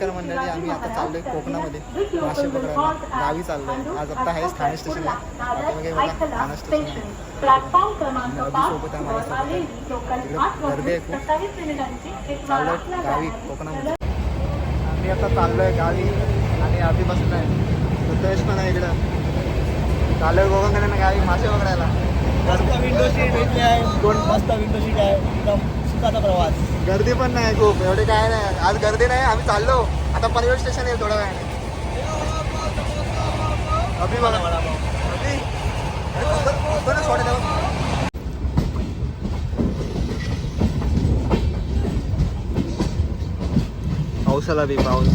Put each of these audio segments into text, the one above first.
नमस्कार मंडळी आम्ही आता चाललोय कोकणामध्ये. मासे पकडायला गावी चाललोय. आज आता आहे ठाणे स्टेशनला. आता हे बघा ठाणे स्टेशन आहे आठ गर्दी आहे खूप. चाललोय गावी कोकणामध्ये. आम्ही आता चाललोय गावी आणि आधी बसलो आहे रुद्रेश पण आहे इकडं. चाललोय कोकणकडे गावी मासे पकडायला. मस्त विंडो सीट आहे. दोन मस्त विंडो सीट आहे. एकदम सुखाचा प्रवास. गर्दी पण नाही खूप एवढे काय नाही. आज गर्दी नाही आम्ही चाललो. आता पनवेल स्टेशन आहे थोडा वेळाने. अभि बघा. अभि. अरे कोकण- पाऊस आला बी पाऊस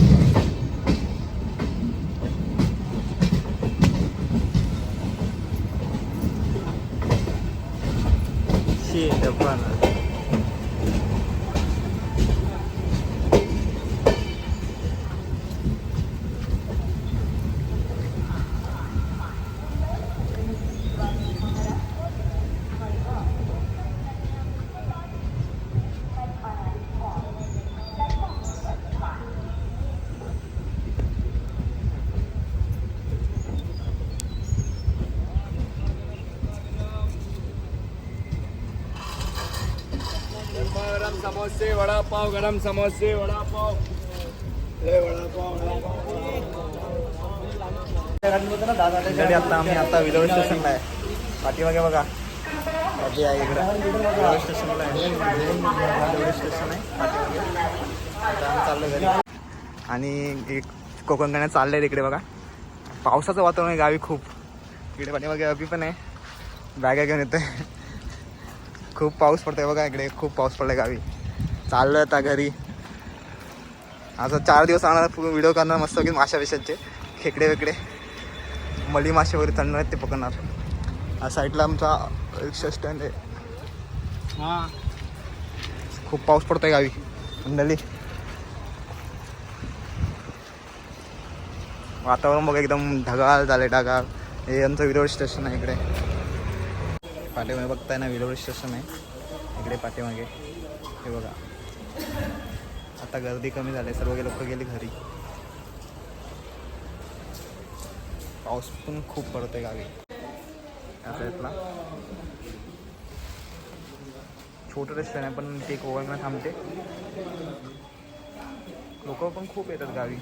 गरम समोसे वडापाव गरम समोसे वडापाव. हे वडापाव आता आम्ही आता विलोळ स्टेशनला आहे. पाठीमागे बघा. नदी आहे इकडं. विलोळ स्टेशनला आहे. स्टेशन आहे. पाठीमागे. आता आम्ही चाललो घरी. आणि एक कोकण चाललंय तिकडे बघा. पावसाचं वातावरण आहे गावी खूप. इकडे पाठीमागे अभी पण आहे. बॅगा घेऊन येते खूप पाऊस पडतोय बघा इकडे. खूप पाऊस पडलाय गावी. चाललोय आता घरी. आता चार दिवस आणणार व्हिडिओ करणार मस्त की माशा विषयाचे खेकडे वेकडे. मली मासे वगैरे चढणार आहेत ते पकडणार. या साईडला आमचा रिक्षा स्टँड आहे. हा. खूप पाऊस पडतोय गावी. मंडळी. वातावरण बघा एकदम ढगाळ झाले ढगाळ. हे आमचं विरोड स्टेशन आहे इकडे. पाठीमागे बघताय ना विरोड स्टेशन आहे. इकडे पाठीमागे. हे बघा. आता गर्दी कमी झाली सर्व लोक गेले घरी. पाऊस पण खूप पडतोय गावी. या साईडला. छोटं रेस्टॉरंट आहे पण ते कोवळला थांबते. लोक पण खूप येतात गावी.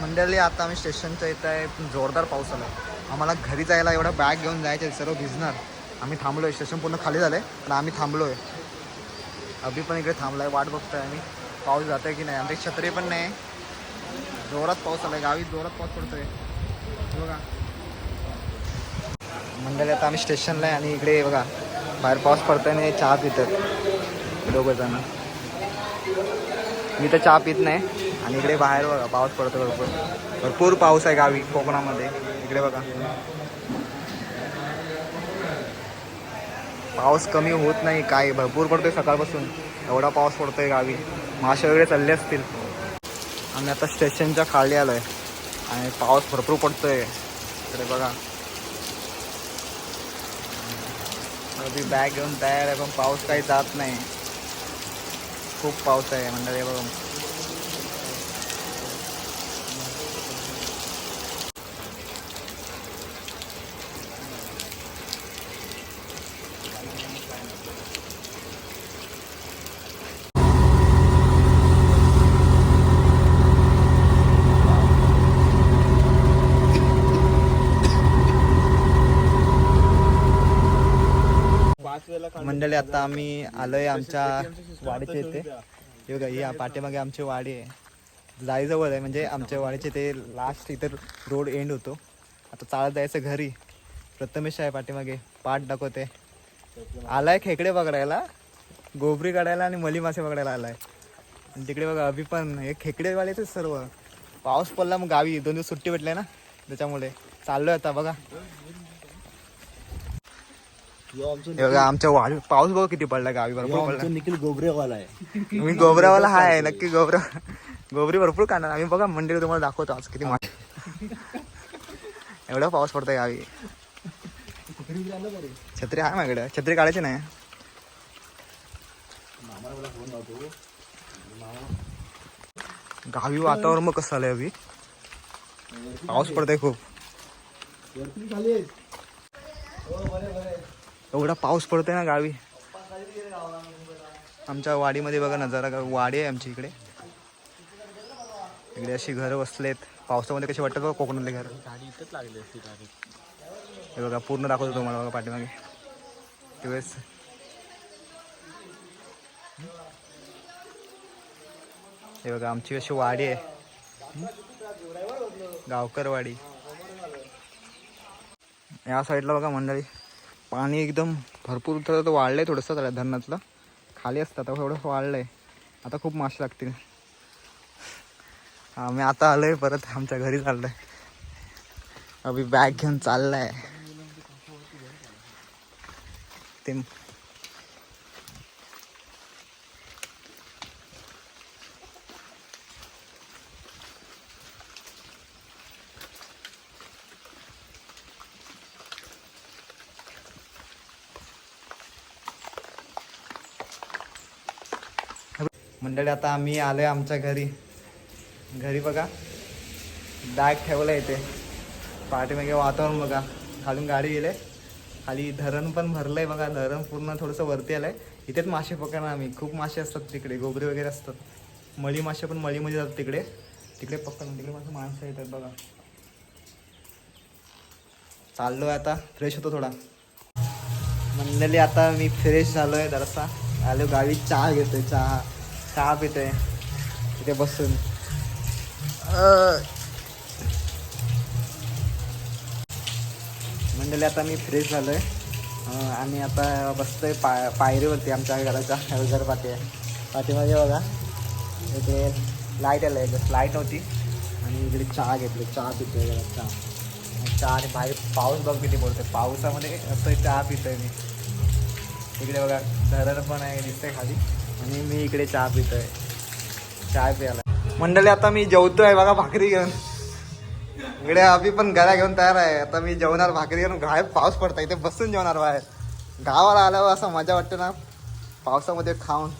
मंडळी आता आम्ही स्टेशनच्या इथं आहे पण जोरदार पाऊस आला आम्हाला घरी जायला एवढा बॅग घेऊन जायचे सर्व भिजणार. आम्ही थांबलोय स्टेशन पूर्ण खाली झालंय पण आम्ही थांबलोय. अभि पण इकडे थांबलाय वाट बघतोय आम्ही. पाऊस जातोय की नाही? आमचे छत्री पण नाही. जोरात पाऊस आलाय गावी जोरात पाऊस पडतोय. बघा. मंडळी आता आम्ही स्टेशनला आहे आणि इकडे बघा बाहेर पाऊस पडतोय आणि चहा पितात दोघं जण. मी तर चहा पित नाही. आणि इकडे बाहेर बघा पाऊस पडतो भरपूर. भरपूर पाऊस आहे गावी कोकणामध्ये. इकडे बघा. पाऊस कमी होत नाही काय? भरपूर पडतोय सकाळपासून. एवढा पाऊस पडतोय गावी. मासे वगैरे चालले असतील. आम्ही आता स्टेशनच्या खाली आलो आहे आणि पाऊस भरपूर पडतोय. इकडे बघा. अगदी बॅग घेऊन तयार आहे पण पाऊस काही जात नाही. खूप पाऊस आहे मंडळी बघा पाच वेळेला मंडळी आता आम्ही आलोय आमच्या वाडीच्या इथे. हे बघा या पाठीमागे आमची वाडी आहे. जाईजवळ आहे म्हणजे आमच्या वाडीचे ते लास्ट इथं रोड एंड होतो. आता चालत जायचं घरी. प्रथमेश आहे पाठीमागे पाठ दाखवते. आलाय खेकडे पकडायला गोबरी काढायला आणि मली मासे पकडायला आलाय. आणि तिकडे बघा अभि पण हे खेकडेवालेच सर्व. पाऊस पडला मग गावी दोन दिवस सुट्टी भेटली ना त्याच्यामुळे. चाललोय आता बघा. हे बघा आमच्या वाडी पाऊस बघा किती पडला गावी भरपूर पडला. निखिल गोबरेवाला आहे. मी गोबरावाला हाय नक्की गोबरा गोबरी भरपूर काढणार आम्ही बघा मंदिर तुम्हाला दाखवतो आज किती मा- एवढा पाऊस पडतोय गावी. छत्री आहे माझ्याकडे. छत्री काढायची नाही. गावी वातावरण मग कसं आलंय अभि. पाऊस पडतोय खूप वरती खाली आहेत. हो बरे बरे एवढा पाऊस पडतोय ना गावी. आमच्या वाडीमध्ये बघा नजारा का- वाडी आहे आमच्या इकडे. इकडे अशी घरं बसलेत. पावसामध्ये कशी वाटतात बघा कोकणातले घर. गाडी इथंच लागली असती डायरेक्ट हे बघा पूर्ण दाखवतो तुम्हाला बघा पाठीमागे. त्यावेळेस हे बघा आमची अशी वाडी आहे. गावकर वाडी या साईडला बघा मंडळी. पाणी एकदम भरपूर उठतं तर वाढलं आहे थोडंसं त्याला धरणातलं. खाली असतं आता थोडं आहे आता खूप मासे लागतील. आम्ही आता आलो आहे परत आमच्या घरी चाललोय. अभि बॅग घेऊन चाललाय. ते मंडळी आता आम्ही आलोय आमच्या घरी. घरी बघा. बॅग ठेवलं आहे इथे पाठीमागे वातावरण बघा. खालून गाडी गेले. खाली धरण पण भरलंय बघा. धरण पूर्ण थोडंसं वरती आलंय. इथेच मासे पकडणार आम्ही. खूप मासे असतात तिकडे. गोबरे वगैरे असतात. मळी मासे पण मळीमध्ये जातात तिकडे. तिकडे पकडून तिकडे माणसं माणसं येतात बघा. चाललो आहे आता. फ्रेश होतो थोडा. मंडळी आता मी फ्रेश झालोय जरासा. आलो गावी चहा घेतोय. चहा. चहा पितोय. तिथे बसून. मंडळी आता मी फ्रेश झालोय. आहे आणि आता बसतोय पाय पायरीवरती आमच्या घराच्या घर पाठी. आहे पाठीमध्ये बघा. इथे लाइट आलं आहे लाइट होती आणि इकडे चहा घेतली चहा पितोय जरा चहा. चहा आणि बाहेर पाऊस बघ किती बोलतोय पावसामध्ये असं चहा पितोय मी. इकडे बघा धरण पण आहे दिसतंय खाली. आणि मी इकडे चहा पितोय. चहा प्यायला. मंडळी आता मी जेवतोय. बघा भाकरी घेऊन. इकडे अभि पण गळ्या घेऊन तयार आहे. आता मी जेवणार भाकरी घेऊन. बाहेर पाऊस पडता इथे बसून जेवणार बाहेर. गावाला आल्यावर असं मजा वाटते ना. पावसामध्ये खाऊन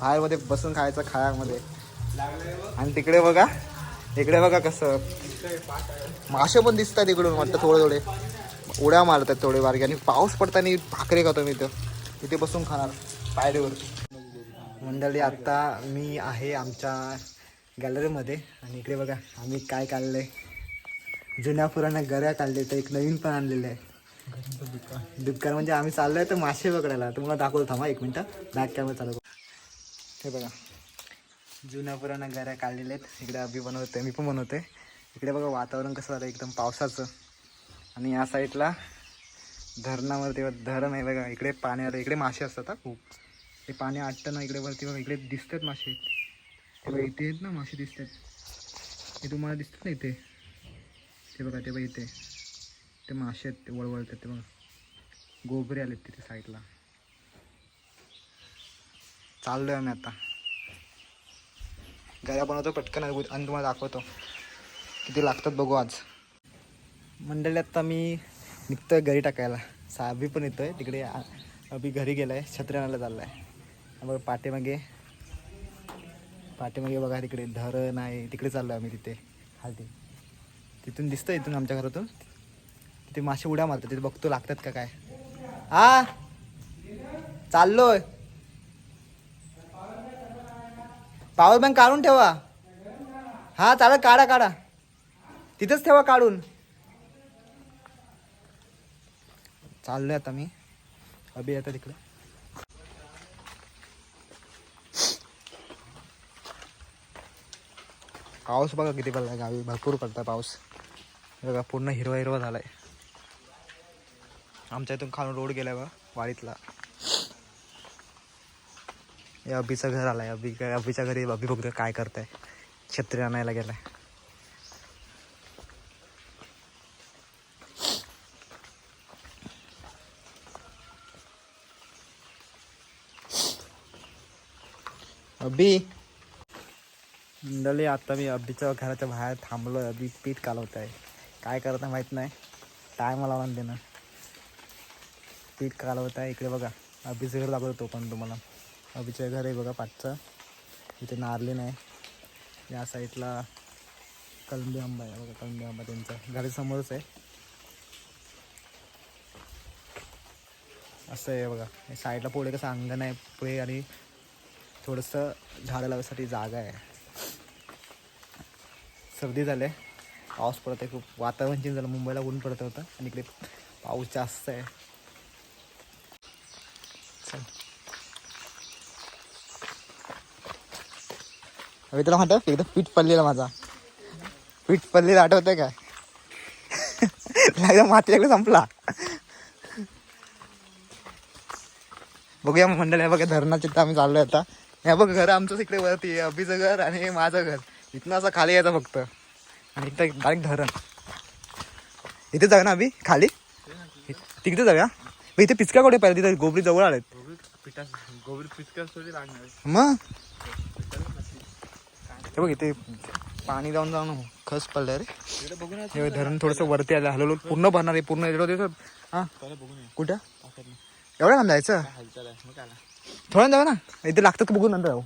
बाहेरमध्ये बसून खायचं खायामध्ये आणि तिकडे बघा इकडे बघा कसं. मासे पण दिसतात इकडून वाटतं थोडे थोडे. उड्या मारतात थोडे बारके. आणि पाऊस पडताना भाकरी खातो मी इथं. इथे बसून खाणार पायरीवरती. मंडळी आत्ता मी आहे आमच्या गॅलरीमध्ये. आणि इकडे बघा आम्ही काय काढलंय? जुन्या पुराण्या गऱ्या काढले तर एक नवीन पण आणलेलं आहे. दुकान म्हणजे आम्ही चाललोय तर मासे पकडायला. तुम्हाला दाखवतो थांबा एक मिनटं. बॅक कॅमेरा चालू हे बघा जुन्या पुराण्या गऱ्या काढलेल्या आहेत. इकडे अभि बनवते मी पण बनवते इकडे बघा वातावरण कसं झालं एकदम पावसाचं. आणि या साईडला धरणावर तेव्हा धरण आहे बघा इकडे पाणी आलं इकडे मासे असतात हा खूप. ते पाणी आटतं ना इकडे वरती बघा इकडे दिसतात मासे. ते बघा इथे आहेत ना मासे दिसतात. हे तुम्हाला दिसतात ना इथे? ते बघा ते बघा इथे. ते मासे आहेत ते वळवळतात ते बघा. गोबरे आलेत तिथे साईडला. चाललो आहे आम्ही आता. गऱ्या बनवतो पटकन आणि आणि तुम्हाला दाखवतो. किती लागतात बघू आज. मंडळी आता मी निघतोय घरी टाकायला. साबी पण येतोय. तिकडे अभि घरी गेलाय छत्र्यानाला चाललाय. बघा पाठीमागे पाठीमागे बघा तिकडे धरण आहे तिकडे चाललो आम्ही तिथे. खालती. तिथून दिसतं इथून आमच्या घरातून. तिथे मासे उड्या मारतात तिथे बघतो लागतात का काय. हा चाललोय. पॉवर बँक काढून ठेवा. हा चालेल काढा काढा. तिथंच ठेवा काढून. चाललोय आता मी. अभि आता तिकडे. पाऊस बघा किती पडला आहे गावी. भरपूर पडताय पाऊस. बघा पूर्ण हिरवा हिरवा आहे आमच्या इथून खालून रोड गेला बा वाडीतला. हे अभिचं घर आलाय. अभि अभिच्या घरी अभि बघतो काय करताय. छत्री आणायला गेलाय. अभि मंडळी आता मी अब्बीच्या घराच्या बाहेर थांबलो आहे अभि पीठ कालवत आहे काय करत आहे माहीत नाही. टायमा लावून देणं पीठ कालवत आहे इकडे बघा. अभिचं घर दाखवतो होतो पण तुम्हाला. अभिचं घर आहे बघा पाठचं. इथे नारली नाही. या साईडला कलंबी आंबा आहे. बघा कलंबी आंबा त्यांचा. घरासमोरच आहे. असं आहे बघा. साईडला पुढे कसं अंगण आहे पुढे आणि थोडंसं झाडं लावायसाठी जागा आहे. सर्दी झाले पाऊस पडत आहे खूप. वातावरण चेंज झालं. मुंबईला ऊन पडत होतं. आणि इकडे पाऊस जास्त आहे. चल. अभि तुला म्हणतो एकदम पीठ पडलेला माझा. पीठ पडलेला आठवतंय काय एकदम माती एकदा संपला. बघूया मंडळ आहे बघा धरणाचे आम्ही चाललोय आता. हे बघ घर आमचं इकडे वरती अभिचं घर आणि माझं घर. इथनं असं खाली यायचं फक्त. आणि इथं डायरेक्ट धरण. इथे जाऊ ना अभि खाली? तिकडे जाऊया. मग इथे पिचका कुठे पाहिजे? तिथे गोबरी जवळ आलेत. मग? हे बघ इथे पाणी जाऊन जाऊन खस पडलं रे. बघू धरण थोडंसं वरती आलं. हलवलं पूर्ण भरणार आहे पूर्ण एवढं बघू कुठं? एवढं लांब जायचं? थोडं जाऊ ना. इथे लागतं का नंतर जाऊ.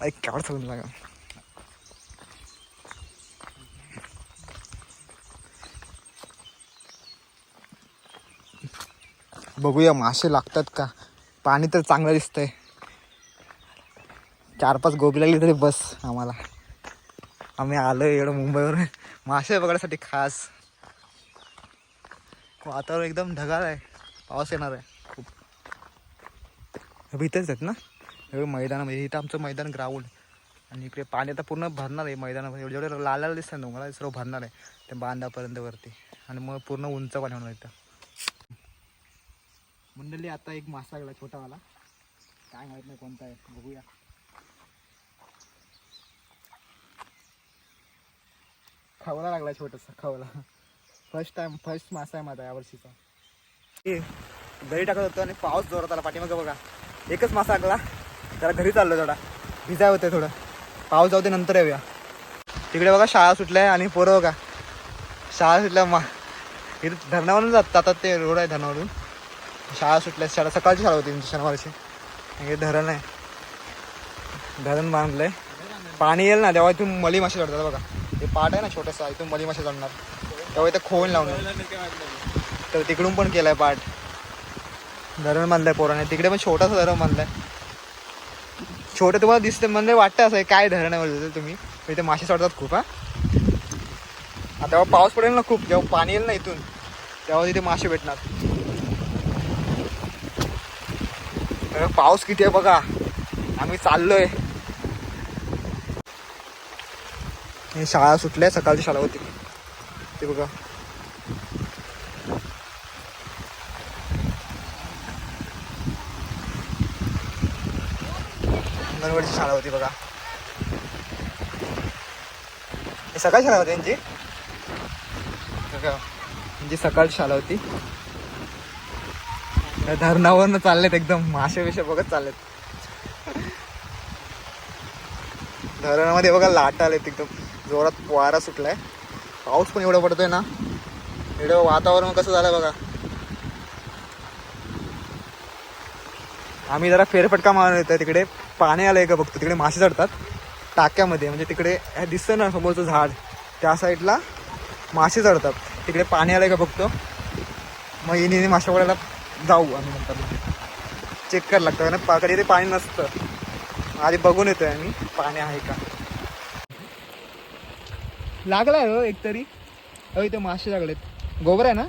खरंच गुंडाला ऐक लागा बघूया मासे लागतात का? पाणी तर चांगलं दिसतंय. चार पाच गोबी लागली तरी बस आम्हाला. आम्ही आलो एवढं मुंबईवर मासे बघण्यासाठी खास. वातावरण एकदम ढगाळ आहे. पाऊस येणार आहे. खूप. भीतच आहेत ना? एवढं मैदानामध्ये इथं आमचं मैदान ग्राउंड आणि इकडे पाणी आता पूर्ण भरणार आहे मैदानामध्ये. एवढे जेवढं लाल लाल ना मला सर्व भरणार आहे. त्या बांधापर्यंत वरती. आणि मग पूर्ण उंच पाणी होणार इथं. मंडळी आता एक मासा गेला छोटावाला काय माहीत नाही कोणता आहे. बघूया. खवला लागला छोटासा खवला. फर्स्ट टाइम फर्स्ट मासा आहे माझा यावर्षीचा ए, टाकत होतो आणि पाऊस जोरात आला. पाठीमागं बघा. एकच मासा लागला. जरा घरी चाललो थोडा भिजाय होते थोडं. पाऊस जाऊ दे नंतर येऊया. तिकडे बघा शाळा सुटल्या आणि पोरं बघा. शाळा सुटल्या मा इथे धरणावरून जातात. ते रोड आहे धरणावरून. शाळा सुटल्या शाळा सकाळची शाळा होती तुमची शनिवारची. हे धरण आहे. धरण बांधलंय. पाणी येईल ना तेव्हा इथून मली मासे चढतात बघा. ते पाट आहे ना छोटासा इथून मली मासे चढणार. तेव्हा इथे खोल लावणार तर तिकडून पण केलं आहे पाट. धरण बांधलंय पोराने. तिकडे पण छोटासा धरण बांधलाय. छोटं तुम्हाला दिसतं म्हणजे वाटतं असं काय धरण आहे तुम्ही. पण इथे मासे चढतात खूप हा. आता पाऊस पडेल ना खूप जेव्हा पाणी येईल ना इथून तेव्हा तिथे मासे भेटणार. पाऊस किती आहे बघा. आम्ही चाललोय. शाळा सुटल्या सकाळची शाळा होती. ते बघा. अंगणवाडीची शाळा होती बघा. हे सकाळी शाळा होती यांची? म्हणजे सकाळची शाळा होती. धरणावरनं चाललेत एकदम मासे विषय बघत चाललेत. धरणामध्ये बघा लाट आलेत एकदम. जोरात वारा सुटलाय. पाऊस पण एवढा पडतोय ना. एवढं वातावरण कसं झालं बघा. आम्ही जरा फेरफटका मारून येतोय तिकडे. पाणी आलंय का बघतो. तिकडे मासे चढतात. टाक्यामध्ये म्हणजे तिकडे हे दिसतं ना समोरचं झाड. त्या साईडला मासे चढतात. तिकडे पाणी आलंय का बघतो. मग इनी मासे पडायला जाऊ आम्ही नंतर. चेक करायला लागतं. कारण पा- कधी ते पाणी नसतं. आधी बघून येतोय आम्ही. पाणी आहे का? लागलाय हो एक तरी अहो इथे मासे लागलेत. गोबर आहे ना?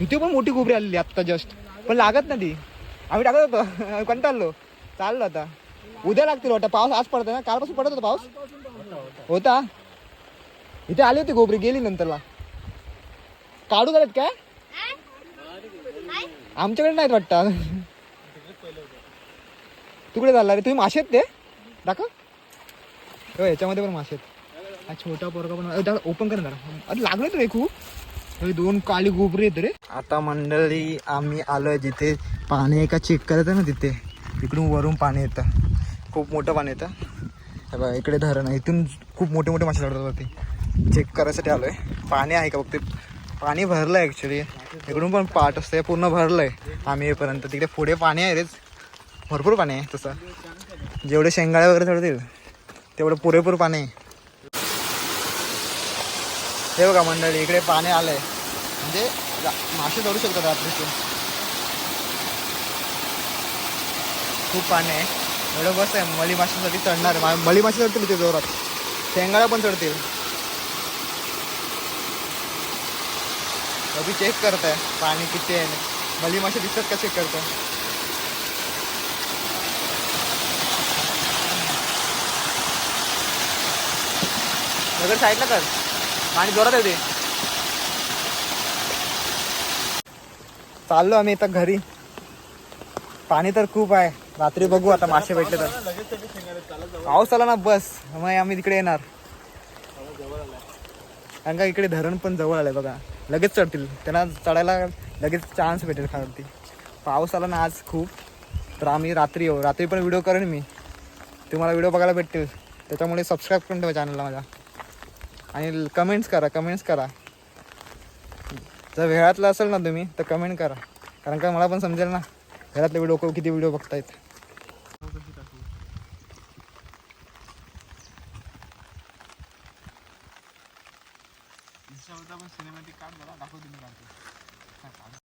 इथे पण मोठी गोबरी आलेली आत्ता जस्ट पण लागत ना ती. आम्ही टाकत होतो. कंटाळलो चाललं आता. उद्या लागतील वाटतं. पाऊस आज पडतो ना? कालपासून पडत होता पाऊस? होता. इथे आली होती गोबरी गेली नंतरला. काढू झालेत काय? आमच्याकडे नाहीत वाटतं तिकडे झाला. रे तुम्ही मासे आहेत ते? दाखव. हो याच्यामध्ये पण मासे आहेत. हा छोटा पोरगा पण ओपन कर ना जरा. अरे लागले रे खूप. हे दोन काळी गोबरी आहेत रे. आता मंडळी आम्ही आलोय जिथे. पाणी एका चेक करायचं ना तिथे. इकडून वरून पाणी येतं. खूप मोठं पाणी येतं. हे बघा इकडे धरण आहे. इथून खूप मोठे मोठे मासे चढतात ते चेक करायसाठी आलो आहे पाणी आहे का बघते. पाणी भरलं आहे ॲक्च्युली इकडून पण पाट आहे पूर्ण भरलं आहे आम्ही येईपर्यंत. तिकडे पुढे पाणी आहे रेच भरपूर पाणी आहे तसं. जेवढे शेंगाळे वगैरे चढतील तेवढं पुरेपूर पाणी आहे. हे बघा मंडळी इकडे पाणी आलं आहे म्हणजे मासे चढू शकतात रात्रीतून खूप पाणी आहे एवढं बस आहे. मली माशासाठी चढणार आहे. मली मासे चढतील ते जोरात. शेंगाळा पण चढतील. अभि चेक करताय. पाणी किती आहे. मली मासे दिसतात का चेक करतोय? दगड साईडला कर. पाणी जोरात येते चाललो आम्ही इथं घरी. पाणी तर खूप आहे. रात्री बघू आता मासे भेटले तर. पाऊस आला ना बस. मग आम्ही तिकडे येणार. कारण का इकडे धरण पण जवळ आलंय बघा. लगेच चढतील. त्यांना चढायला लगेच चान्स भेटेल खालती पाऊस आला ना आज खूप. तर आम्ही रात्री येऊ. रात्री पण व्हिडिओ करेन मी. तुम्हाला व्हिडिओ बघायला भेटतील. त्याच्यामुळे सबस्क्राईब करून ठेवा चॅनलला माझ्या आणि कमेंट्स करा कमेंट्स करा. जर वेळातलं असेल ना तुम्ही तर कमेंट करा. कारण का मला पण समजेल ना. घरातले व्हिडिओ किती व्हिडिओ बघतायत.